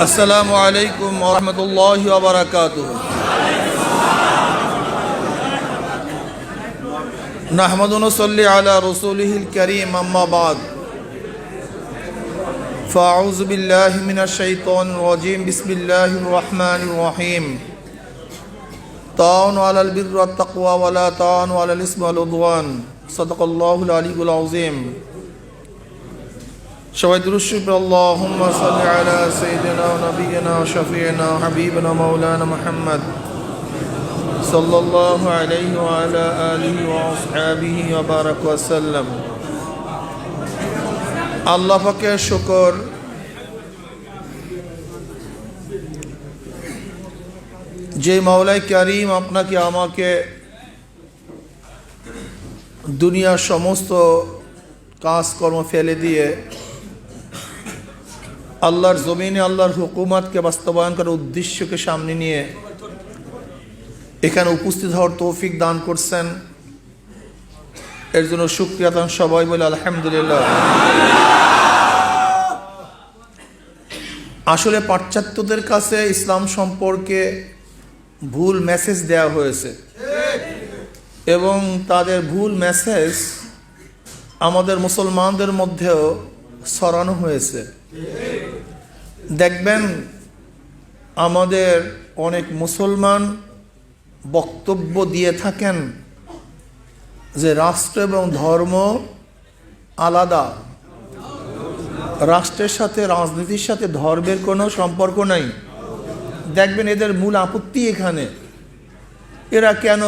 السلام عليكم ورحمة الله وبركاته نحمد ونصلي على رسوله الكريم أما بعد فأعوذ بالله من الشيطان الرجيم بسم الله الرحمن الرحيم تعاونوا على البر والتقوى ولا تعاونوا على الإثم والعدوان صدق الله العلي العظيم সবাই দুরুশিব আল্লাহুম্মা সাল্লি আলা সাইয়্যিদিনা ওয়া নাবিয়িনা ওয়া শাফিইনা ওয়া হাবিবিনা মাওলানা মুহাম্মদ সাল্লাল্লাহু আলাইহি ওয়া আলা আলিহি ওয়া আসহাবিহি শুকর যে মাওলাই করিম আপনাকে, আমাকে দুনিয়ার সমস্ত কাজকর্ম ফেলে দিয়ে আল্লাহর জমিনে আল্লাহর হুকুমাতকে বাস্তবায়ন করার উদ্দেশ্যকে সামনে নিয়ে এখানে উপস্থিত হওয়ার তৌফিক দান করছেন। এর জন্য সুক্রিয়া দান সবাই বলে আলহামদুলিল্লাহ। আসলে পাশ্চাত্যদের কাছে ইসলাম সম্পর্কে ভুল মেসেজ দেওয়া হয়েছে। এবং তাদের ভুল মেসেজ আমাদের মুসলমানদের মধ্যেও ছড়ানো হয়েছে। দেখবেন আমাদের অনেক মুসলমান বক্তব্য দিয়ে থাকেন যে রাষ্ট্র এবং ধর্ম আলাদা। রাষ্ট্রের সাথে, রাজনীতির সাথে ধর্মের কোনো সম্পর্ক নাই। দেখবেন এদের মূল আপত্তি এখানে। এরা কেন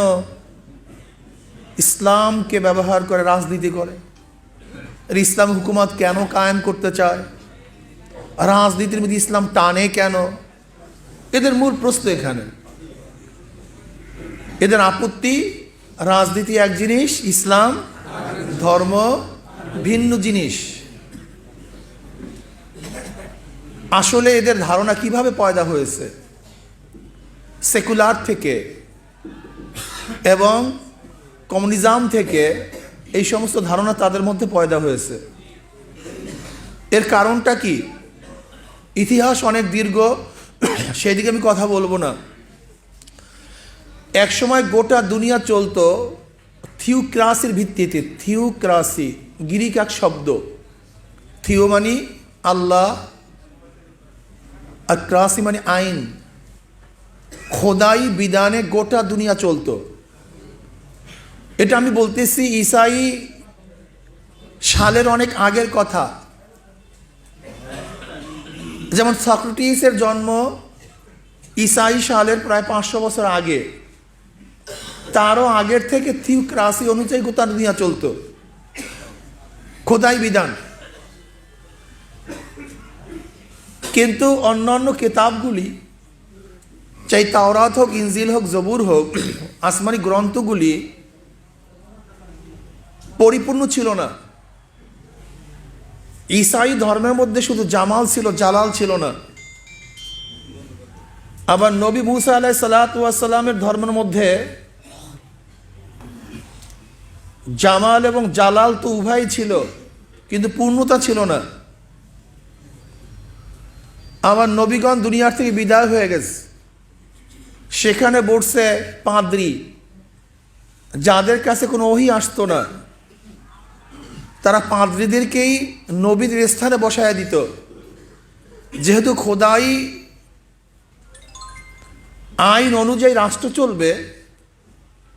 ইসলামকে ব্যবহার করে, রাজনীতি করে? ইসলাম হুকুমত কেন কায়েম করতে চায়? রাজনীতির মধ্যে ইসলাম টানে কেন? এদের মূল প্রশ্ন এখানে। এদের আপত্তি, রাজনীতি এক জিনিস, ইসলাম ধর্ম ভিন্ন জিনিস। আসলে এদের ধারণা কীভাবে পয়দা হয়েছে? সেকুলার থেকে এবং কমিউনিজম থেকে এই সমস্ত ধারণা তাদের মধ্যে পয়দা হয়েছে। এর কারণটা কি? ইতিহাস অনেক দীর্ঘ, সেদিকে আমি কথা বলব না। একসময় গোটা দুনিয়া চলতো থিওক্রাসির ভিত্তিতে, থিওক্রাসি, গিরিক এক শব্দ। থিও মানে আল্লাহ, আর ক্রাসি মানে আইন। খোদাই বিধানে গোটা দুনিয়া চলতো। এটা আমি বলতেছি ইসাই সালের অনেক আগের কথা। যেমন সক্রেটিসের জন্ম ইসাই সালের প্রায় পাঁচশো বছর আগে। তারও আগের থেকে থিওক্রাসি অনুযায়ী গোটা দুনিয়া চলতো। খোদাই বিধান। কিন্তু অন্যান্য কেতাবগুলি, চাই তাওরাত হোক, ইনজিল হোক, জবুর হোক, আসমানি গ্রন্থগুলি পরিপূর্ণ ছিল না। ঈসাই ধর্মের মধ্যে শুধু জামাল ছিল, জালাল ছিল না। আবার নবী মুসা আলাহ সালাতামের ধর্মের মধ্যে জামাল এবং জালাল তো উভয় ছিল, কিন্তু পূর্ণতা ছিল না। আমার নবীগণ দুনিয়ার থেকে বিদায় হয়ে গেছে। সেখানে বসছে পাদ্রি, যাদের কাছে কোনো ওহি আসতো না। তারা পাদ্রীদেরকেই নবীদের স্থানে বসায় দিত। যেহেতু খোদাই আইন অনুযায়ী রাষ্ট্র চলবে,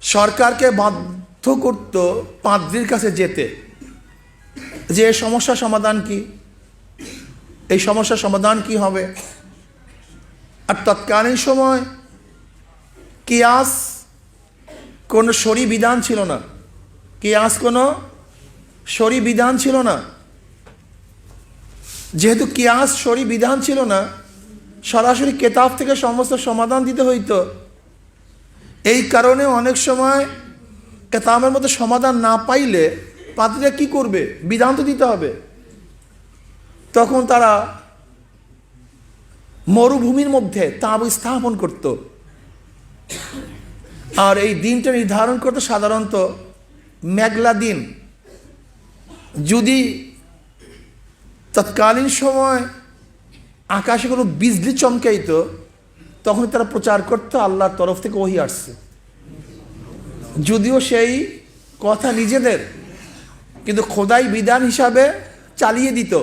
সরকারকে বাধ্য করত পাদ্রির কাছে যেতে। যে এ সমস্যার সমাধান কি? এই সমস্যার সমাধান কি হবে? আর তৎকালীন সময় কিয়াস কোনো সরি বিধান ছিল না। কিয়াস কোনো সরি বিধান ছিল না। যেহেতু কিয়াস সরি বিধান ছিল না, সরাসরি কেতাব থেকে সমস্ত সমাধান দিতে হইতো। এই কারণে অনেক সময় কেতাবের মধ্যে সমাধান না পাইলে পাত্রীরা কি করবে? বিধান তো দিতে হবে। তখন তারা মরুভূমির মধ্যে তাঁব স্থাপন করত। আর এই দিনটা নির্ধারণ করতে সাধারণত মেঘলা দিন। যদি তৎকালীন সময় আকাশে কোনো বিজলি চমকাইতো তখন তারা প্রচার করতো, আল্লাহর তরফ থেকে ওহি আসছে। যদিও সেই কথা নিজেদের, কিন্তু খোদাই বিধান হিসাবে চালিয়ে দিত।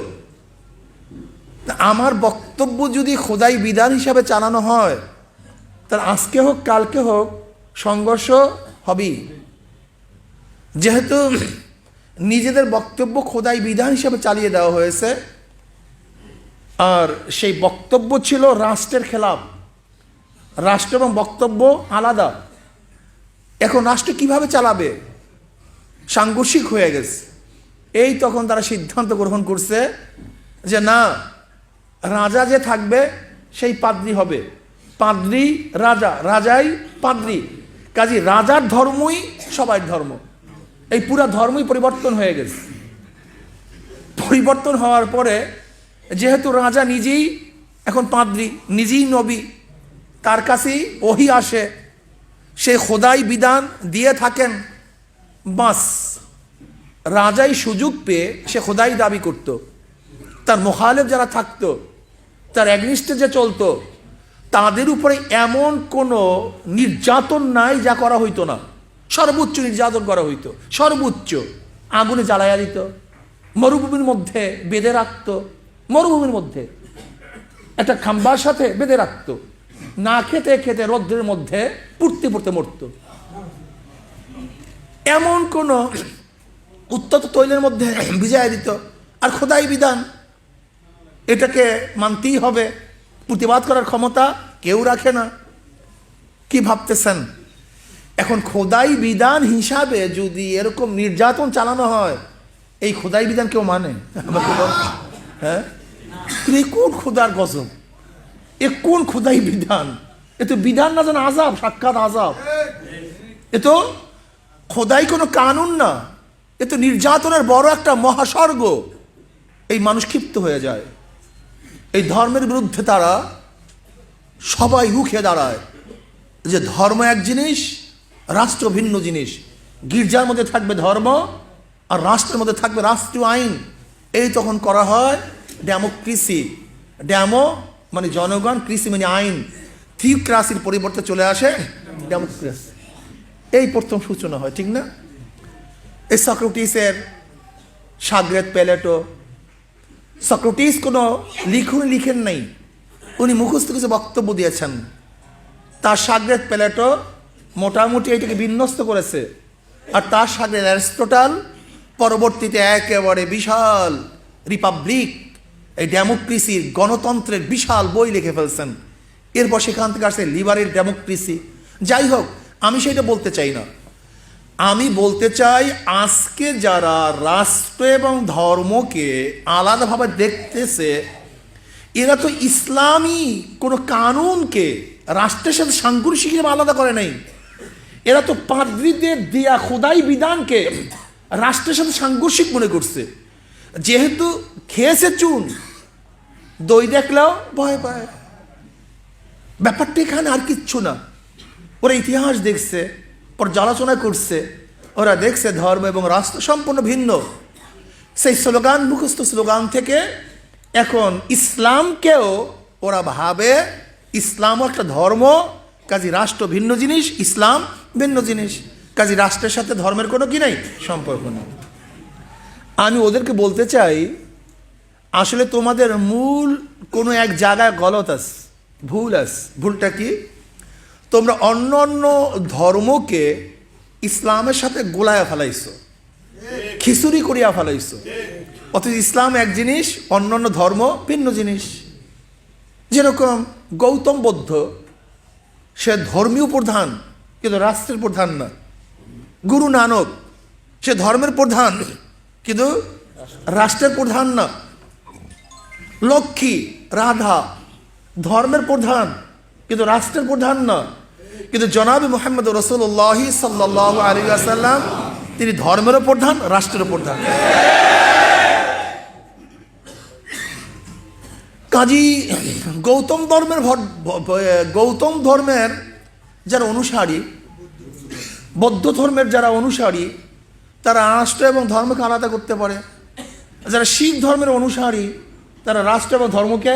আমার বক্তব্য যদি খোদাই বিধান হিসাবে চালানো হয় তাহলে আজকে হোক, কালকে হোক, সংঘর্ষ হবেই। যেহেতু নিজেদের বক্তব্য খোদাই বিধান হিসেবে চালিয়ে দেওয়া হয়েছে। আর সেই বক্তব্য ছিল রাষ্ট্রের খেলাফ রাষ্ট্র এবং বক্তব্য আলাদা। এখন রাষ্ট্র কীভাবে চালাবে? সাংঘর্ষিক হয়ে গেছে। এই তখন তারা সিদ্ধান্ত গ্রহণ করছে যে না, রাজা যে থাকবে, সেই পাদ্রি হবে। পাদ্রি রাজা, রাজাই পাদ্রি। কাজী রাজার ধর্মই সবাই ধর্ম। এই পুরা ধর্মই পরিবর্তন হয়ে গেছে। পরিবর্তন হওয়ার পরে যেহেতু রাজা নিজেই এখন পাদ্রি, নিজেই নবী, তার কাছেই ওহি আসে, সে খোদাই বিধান দিয়ে থাকেন। বাস, রাজাই সুযোগ পেয়ে সে খোদাই দাবি করত। তার মোখালেব যারা থাকতো, তার অ্যাগনিস্টে যে চলতো, তাদের উপরে এমন কোনো নির্যাতন নাই যা করা হইতো না। সর্বোচ্চ নির্যাতন করা হইতো, সর্বোচ্চ আগুনে জ্বালাইয়া দিত, মরুভূমির মধ্যে বেঁধে রাখতো, মরুভূমির মধ্যে। একটা খাম্বার সাথে বেঁধে রাখতো, না খেতে খেতে রৌদ্রের মধ্যে পুড়তে পুড়তে মরত। এমন কোন উত্তত তৈলের মধ্যে ভিজায় দিত, আর খোদাই বিধান, এটাকে মানতেই হবে। প্রতিবাদ করার ক্ষমতা কেউ রাখে না। কি ভাবতেছেন? এখন খোদাই বিধান হিসাবে যদি এরকম নির্যাতন চালানো হয়, এই খোদাই বিধান কেউ মানে? হ্যাঁ? এই কোন খোদার গজব? এ কোন খোদাই বিধান? এ তো বিধান না যেন আজাব সাক্ষাৎ আজাব এ তো খোদাই কোনো কানুন না। এ তো নির্যাতনের বড় একটা মহাস্বর্গ। এই মানুষ ক্ষিপ্ত হয়ে যায়। এই ধর্মের বিরুদ্ধে তারা সবাই রুখে দাঁড়ায়। যে ধর্ম এক জিনিস রাষ্ট্র ভিন্ন জিনিস। গির্জার মধ্যে থাকবে ধর্ম আর রাষ্ট্রের মধ্যে থাকবে রাষ্ট্রীয় আইন। এই তখন করা হয় ডেমোক্রেসি ড্যামো মানে জনগণ, কৃষি মানে আইন। থিওক্রাসির পরিবর্তে চলে আসে ডেমোক্রেসি এই প্রথম সূচনা হয়, ঠিক না? এই সক্রেটিসের সাগরেত প্যালেটো। সক্রেটিস কোনো লিখুন লিখেন নাই। উনি মুখস্থ কিছু বক্তব্য দিয়েছেন। তার সাগরেত প্যালেটো মোটামুটি এটাকে বিন্যস্ত করেছে। আর তার সাথে অ্যারিস্টোটাল পরবর্তীতে একেবারে বিশাল রিপাবলিক, এই ডেমোক্রেসির গণতন্ত্রের বিশাল বই লিখে ফেলছেন। এরপর সেখান থেকে আসছে লিবারেল ডেমোক্রেসি। যাই হোক, আমি সেটা বলতে চাই না। আমি বলতে চাই আজকে যারা রাষ্ট্র এবং ধর্মকে আলাদাভাবে দেখতেছে, এরা তো ইসলামী কোনো কানুনকে রাষ্ট্রের সাথে সাংঘর্ষিক আলাদা করে নাই। এরা তো পাদ্রীদের দেয়া খোদাই বিধানকে রাষ্ট্রের সাথে সাংঘর্ষিক মনে করছে। যেহেতু খেয়েছে চুন, দই দেখলেও ভয় পায়। ব্যাপারটা এখানে আর কিচ্ছু না। ওরা ইতিহাস দেখছে, পর্যালোচনা করছে, ওরা দেখছে ধর্ম এবং রাষ্ট্র সম্পূর্ণ ভিন্ন। সেই স্লোগান, মুখস্থ স্লোগান থেকে এখন ইসলামকেও ওরা ভাবে, ইসলামও একটা ধর্ম কাজী রাষ্ট্র ভিন্ন জিনিস, ইসলাম ভিন্ন জিনিস। কাজী রাষ্ট্রের সাথে ধর্মের কোনো কি নাই? সম্পর্ক নেই। আমি ওদেরকে বলতে চাই, আসলে তোমাদের মূল কোনো এক জায়গায় গলত আস, ভুল আস। ভুলটা কি? তোমরা অন্য অন্য ধর্মকে ইসলামের সাথে গোলায়া ফেলাইছো, খিচুড়ি করিয়া ফেলাইছো। অথচ ইসলাম এক জিনিস, অন্য অন্য ধর্ম ভিন্ন জিনিস। যেরকম গৌতম বৌদ্ধ সে ধর্মীয় প্রধান, কিন্তু রাষ্ট্রের প্রধান না। গুরু নানক, সে ধর্মের প্রধান, কিন্তু রাষ্ট্রের প্রধান না। লক্ষ্মী, রাধা, ধর্মের প্রধান, কিন্তু রাষ্ট্রের প্রধান না। কিন্তু জনাবি মোহাম্মদ রসুল্লাহ সাল্লাহ আলী আসাল্লাম তিনি ধর্মেরও প্রধান, রাষ্ট্রেরও প্রধান। কাজী গৌতম ধর্মের গৌতম ধর্মের যারা অনুসারী, বৌদ্ধ ধর্মের যারা অনুসারী, তারা রাষ্ট্র এবং ধর্মকে আলাদা করতে পারে। যারা শিখ ধর্মের অনুসারী, তারা রাষ্ট্র এবং ধর্মকে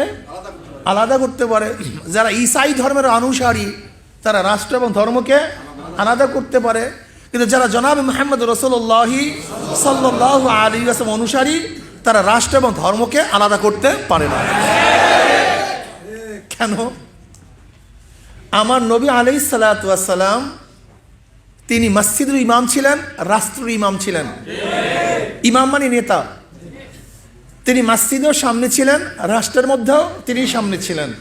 আলাদা করতে পারে। যারা ঈসাই ধর্মের অনুসারী, তারা রাষ্ট্র এবং ধর্মকে আলাদা করতে পারে। কিন্তু যারা জনাব মোহাম্মদ রসুল্লাহি সাল্লাহ আলী আসলাম অনুসারী, তারা রাষ্ট্র এবং ধর্মকে আলাদা করতে পারে না। কেন? আমার নবী আলাই সালাতাম তিনি মসজিদের ইমাম ছিলেন রাষ্ট্রের ইমাম ছিলেন। ইমাম মানে নেতা। তিনি মসজিদেও সামনে ছিলেন, রাষ্ট্রের মধ্যেও তিনি সামনে ছিলেন।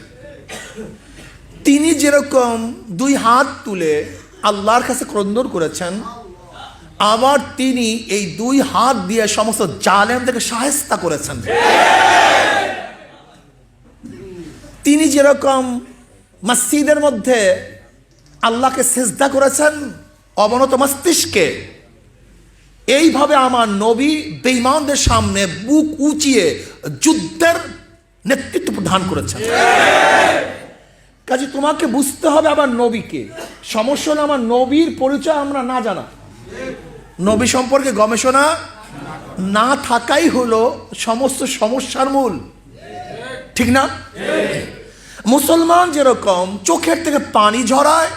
তিনি যেরকম দুই হাত তুলে আল্লাহর কাছে ক্রন্দন করেছেন, আবার তিনি এই দুই হাত দিয়ে সমস্ত জালেম থেকে সাহেস্তা করেছেন। যেরকম মসজিদের মধ্যে আল্লাহকে সেজদা করেছেন অবনত মস্তিষ্কে, এইভাবে আমার নবী বেঈমানদের সামনে বুক উঁচিয়ে যুদ্ধের নেতৃত্ব প্রদান করেছেন। কাজে তোমাকে বুঝতে হবে আমার নবীকে। সমস্যা হলো আমার নবীর পরিচয় আমরা না জানা। নবী সম্পর্কে গবেষণা না থাকাই হলো সমস্ত সমস্যার মূল। ঠিক না? মুসলমান যেরকম চোখের থেকে পানি ঝরায়,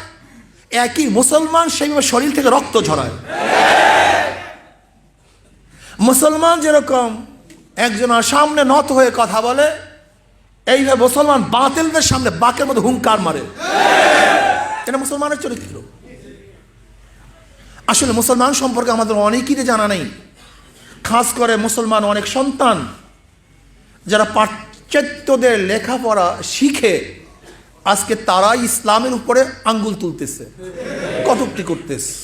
একই মুসলমান সেইভাবে শরীর থেকে রক্ত ঝরায়। মুসলমান যেরকম একজনের সামনে নত হয়ে কথা বলে, এইভাবে মুসলমান বাতিলদের সামনে বাকের মধ্যে হুঙ্কার মারে। এটা মুসলমানের চরিত্র। আসলে মুসলমান সম্পর্কে আমাদের অনেকেরই জানা নেই। খাস করে মুসলমান অনেক সন্তান যারা পাশ্চাত্যদের লেখাপড়া শিখে আজকে তারা ইসলামের উপরে আঙ্গুল তুলতেছে, কটুক্তি করতেছে।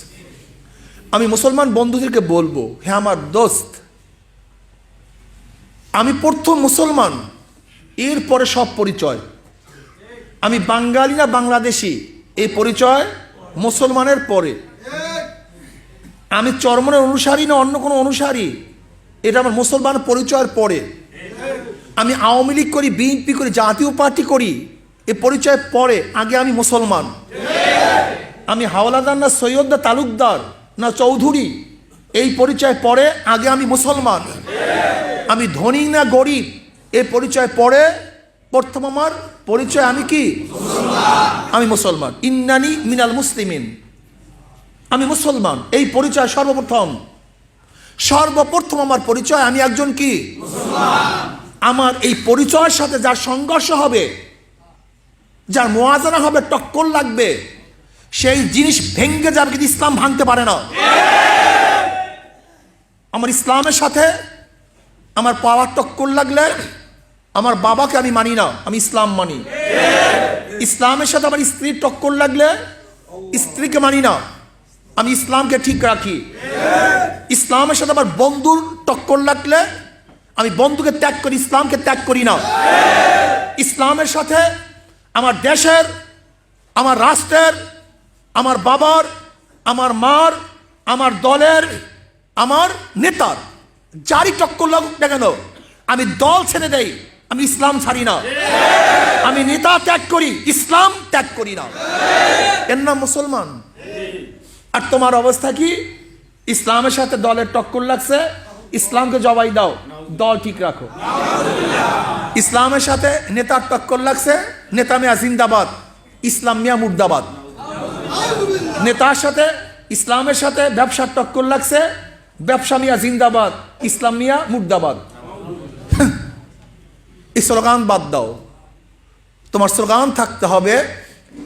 আমি মুসলমান বন্ধুদেরকে বলব, হে আমার দোস্ত, আমি প্রথম মুসলমান, এরপরে সব পরিচয়। আমি বাঙালি না বাংলাদেশি এই পরিচয় মুসলমানের পরে। আমি চরমনের অনুসারী না অন্য কোনো অনুসারী, এটা আমার মুসলমান পরিচয়ের পরে। আমি আওয়ামী লীগ করি, বিএনপি করি, জাতীয় পার্টি করি, এ পরিচয় পরে, আগে আমি মুসলমান। আমি হাওলাদার না সৈয়দ তালুকদার না চৌধুরী, এই পরিচয় পরে, আগে আমি মুসলমান। আমি ধনী না গরিব এই পরিচয় পরে, প্রথম আমার পরিচয় আমি কি? আমি মুসলমান। ইন্নানি মিনাল মুসলিমিন। আমি মুসলমান, এই পরিচয় সর্বপ্রথম। সর্বপ্রথম আমার পরিচয় আমি একজন কি? আমার এই পরিচয়ের সাথে যার সংঘর্ষ হবে, যার মোয়াজানা হবে, টক্কর লাগবে, সেই জিনিস ভেঙ্গে যাবে কিন্তু ইসলাম ভাঙতে পারে না। আমার ইসলামের সাথে আমার পাওয়ার টক্কর লাগলে আমার বাবাকে আমি মানি না, আমি ইসলাম মানি। ইসলামের সাথে আমার স্ত্রীর টক্কর লাগলে স্ত্রীকে মানি না, আমি ইসলামকে ঠিক রাখি। ইসলামের সাথে আমার বন্ধুর টক্কর লাগলে আমি বন্ধুকে ত্যাগ করি, ইসলামকে ত্যাগ করি না। ইসলামের সাথে আমার দেশের, আমার রাষ্ট্রের, আমার বাবার, আমার মার, আমার দলের, আমার নেতার, যারই টক্কর লাগুক না কেন, আমি দল ছেড়ে দেই, আমি ইসলাম ছাড়ি না। আমি নেতা ত্যাগ করি, ইসলাম ত্যাগ করি না। এর নাম মুসলমান। আর তোমার অবস্থা কি? ইসলামের সাথে দলের টক্কর লাগছে ইসলামকে জবাই দাও, দল ঠিক রাখো। ইসলামের সাথে নেতার টক্কর লাগছে, নেতা মিয়া জিন্দাবাদ, ইসলাম মিয়া মুর্দাবাদ। নেতার সাথে, ইসলামের সাথে ব্যবসার টক্কর লাগছে, ব্যবসা মিয়া জিন্দাবাদ, ইসলাম মিয়া মুর্দাবাদ। স্লোগান বাদ দাও। তোমার স্লোগান থাকতে হবে,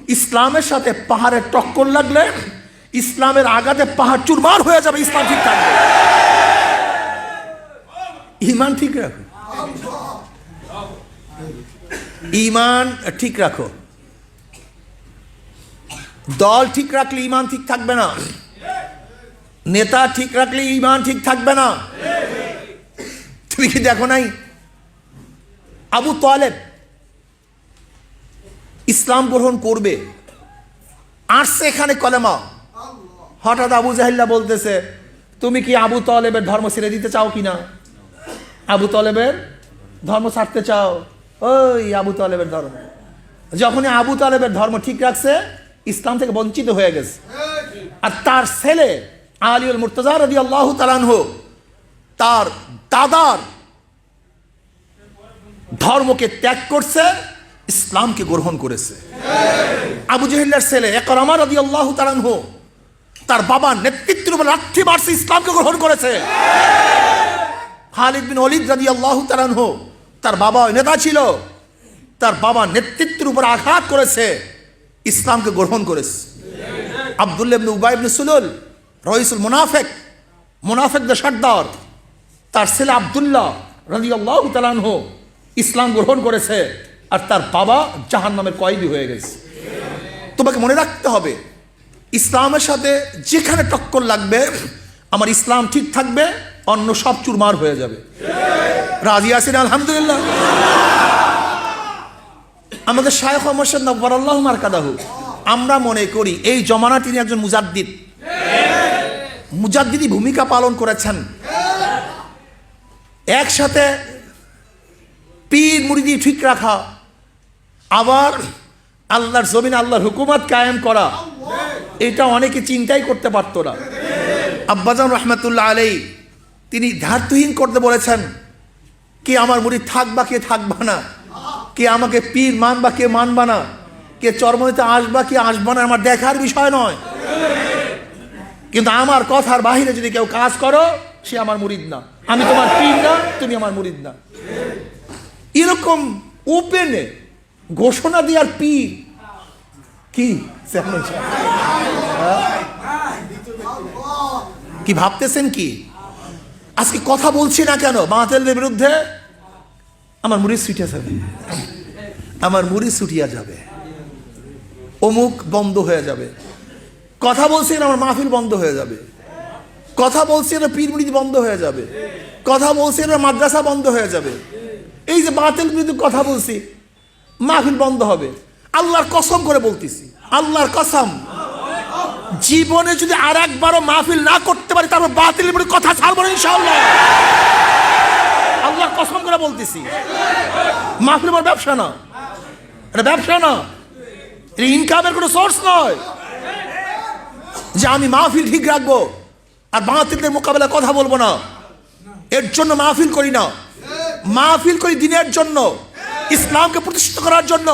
ইসলামের সাথে পাহাড়ের টক্কর লাগলে, ইসলামের আগাতে পাহাড় চুরমার হয়ে যাবে, ইসলাম ঠিক থাকবে। ইমান ঠিক রাখো। ইমান ঠিক রাখো। দল ঠিক রাখলে ইমান ঠিক থাকবে না। নেতা ঠিক রাখলে ইমান ঠিক থাকবে না। তুমি কি দেখো নাই? আবু তোয়ালেব ইসলাম গ্রহণ করবে। আসছে এখানে কলেমা। হঠাৎ আবু জাহিল্লা বলতেছে, তুমি কি আবু তলেবের ধর্ম ছেড়ে দিতে চাও কি না আবু তলেবের ধর্ম ছাড়তে চাও? ওই আবু তলেবের ধর্ম। যখনই আবু তলেবের ধর্ম ঠিক রাখছে, ইসলাম থেকে বঞ্চিত হয়ে গেছে। আর তার ছেলে আলিউল মুর্তজা রদি আল্লাহ তালানহ তার দাদার ধর্মকে ত্যাগ করছে, ইসলামকে গ্রহণ করেছে। আবু জহিল্লার ছেলে একরামা রাদি আল্লাহ তালানহ তার বাবার নেতৃত্বের উপর লাঠি মারছে, ইসলামকে গ্রহণ করেছে। খালিদ বিন অলিদ রাদি আল্লাহ তালানহ তার বাবা নেতা ছিল, তার বাবা নেতৃত্বের উপর আঘাত করেছে, ইসলামকে গ্রহণ করেছে। আবদুল্লাহ ইবনে উবাই ইবনে সুলুল রহিসুল মুনাফেক মুনাফেকদের সর্দার তার ছেলে আবদুল্লাহ রাদিয়াল্লাহু তাআলাহ ইসলাম গ্রহণ করেছে, আর তার বাবা জাহান নামের কয়েদি হয়ে গেছে। তোমাকে মনে রাখতে হবে, ইসলামের সাথে যেখানে টক্কর লাগবে, আমার ইসলাম ঠিক থাকবে অন্য সব চুরমার হয়ে যাবে। রাজি আছেন? আলহামদুলিল্লাহ। আমাদের শায়খ মোহাম্মদ নব্বর আল্লাহ মারকাদাহু। আমরা মনে করি এই জমানা তিনি একজন মুজাদ্দিদ। মুজাদ্দিদি ভূমিকা পালন করেছেন। একসাথে পীর মুরিদি ঠিক রাখা। আবার আল্লাহর জমিন, আল্লাহর হুকুমত কায়েম করা। এটা অনেকে চিন্তাই করতে পারতো না। আব্বাজান রহমতুল্লাহ আলাই তিনি ধার্তহীন করতে বলেছেন, কে আমার মুড়ি থাকবা, কে থাকবা না? কে আমাকে পীর মানবা, কে মানবা না? কে চরমনিতে আসবা, কে আসবা না? আমার দেখার বিষয় নয়। কিন্তু আমার কথার বাহিরে যদি কেউ কাজ করো, সে আমার মুরিদ না। আমি তোমার পীর না, তুমি আমার মুরিদ না। এরকম ওপেনে ঘোষণা দেওয়ার পীর কি? হ্যাঁ? কি ভাবতেছেন কি? আজকে কথা বলছি না কেন? বাতিলদের বিরুদ্ধে? আমার মুড়ি ছুটিয়া যাবে। আমার মুড়ি ছুটিয়া যাবে। অমুক বন্ধ হয়ে যাবে। কথা বলছি না, আমার মাহফিল বন্ধ হয়ে যাবে। কথা বলছি না, পীর মুড়ি বন্ধ হয়ে যাবে। কথা বলছি না, মাদ্রাসা বন্ধ হয়ে যাবে। এই যে বাতিল বিরুদ্ধে কথা বলছি, মাহফিল বন্ধ হবে। আল্লাহর কসম করে বলতেছি, আল্লাহর কসম। জীবনে যদি আর একবারও মাহফিল না করতে পারি, তারপর বিরুদ্ধে কথা ছাড়বো না ইনশাআল্লাহ। আল্লাহর কসম করে বলতেছি। মাহফিল আমার ব্যবসা না। এটা ব্যবসা না। এটা ইনকামের কোনো সোর্স নয়। যে আমি মাহফিল ঠিক রাখব আর বাতিলদের মোকাবেলায় কথা বলব না। এর জন্য মাহফিল করি না। মাহফিল করি দিনের জন্য। ইসলামকে প্রতিষ্ঠিত করার জন্য,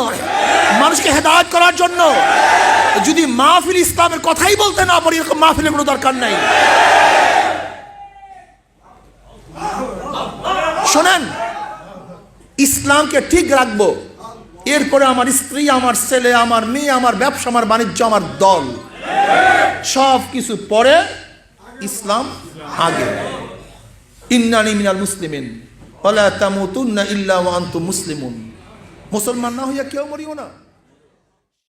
মানুষকে হেদায়ত করার জন্য, যদি মাহফিল ইসলামের কথাই বলতে না পারি, এরকম মাহফিলের কোনো দরকার নাই। শোনেন, ইসলামকে ঠিক রাখব। এরপরে আমার স্ত্রী, আমার ছেলে, আমার মেয়ে, আমার ব্যবসা, আমার বাণিজ্য, আমার দল, সব কিছু পরে ইসলাম আগে। ইন্নানি মিনাল মুসলিমিন, ওয়ালা তামুতুন্না ইল্লা ওয়া আনতুম মুসলিমুন। মুসলমান না হইয়া কেউ মরিও না।